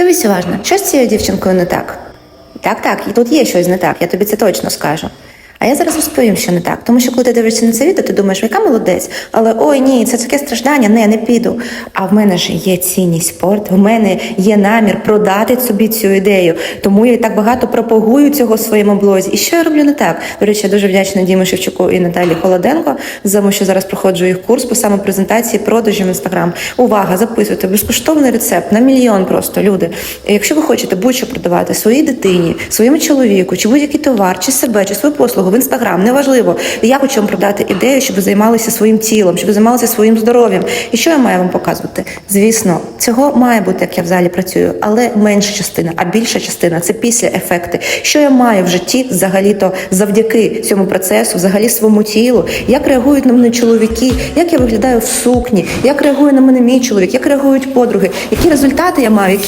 Дивись уважно, що з цією дівчинкою не так? Так, так, і тут є щось не так, я тобі це точно скажу. А я зараз розповім, що не так. Тому що коли ти дивишся на це відео, ти думаєш, яка молодець, але ой ні, це таке страждання, не, не піду. А в мене ж є цінність спорт, в мене є намір продати собі цю ідею. Тому я так багато пропагую цього в своєму блозі. І що я роблю не так? До речі, я дуже вдячна Дімі Шевчуку і Наталі Холоденко за тому, що зараз проходжу їх курс по самопрезентації продажів в інстаграм. Увага, записуйте безкоштовний рецепт на мільйон просто люди. Якщо ви хочете будь-що продавати своїй дитині, своєму чоловіку, чи будь-який товар, чи себе, чи свою послугу в інстаграм, неважливо. Я хочу вам продати ідею, щоб ви займалися своїм тілом, щоб ви займалися своїм здоров'ям. І що я маю вам показувати? Звісно, цього має бути, як я в залі працюю, але менша частина, а більша частина це після ефекти. Що я маю в житті взагалі-то завдяки цьому процесу, взагалі своєму тілу, як реагують на мене чоловіки, як я виглядаю в сукні, як реагує на мене мій чоловік, як реагують подруги, які результати я маю, які